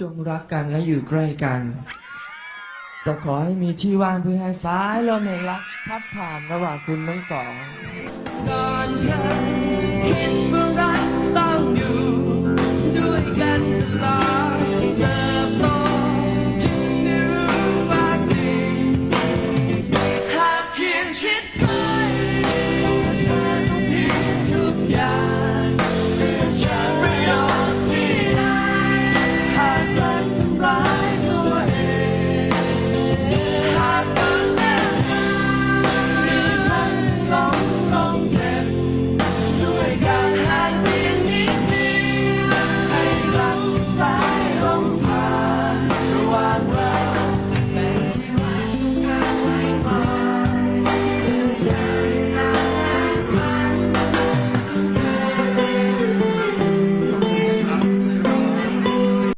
จงรักกันและอยู่ใกล้กันแต่ขอให้มีที่ว่างเพื่อให้สายลมแห่งรักพัดผ่านระหว่างคุณทั้งสอง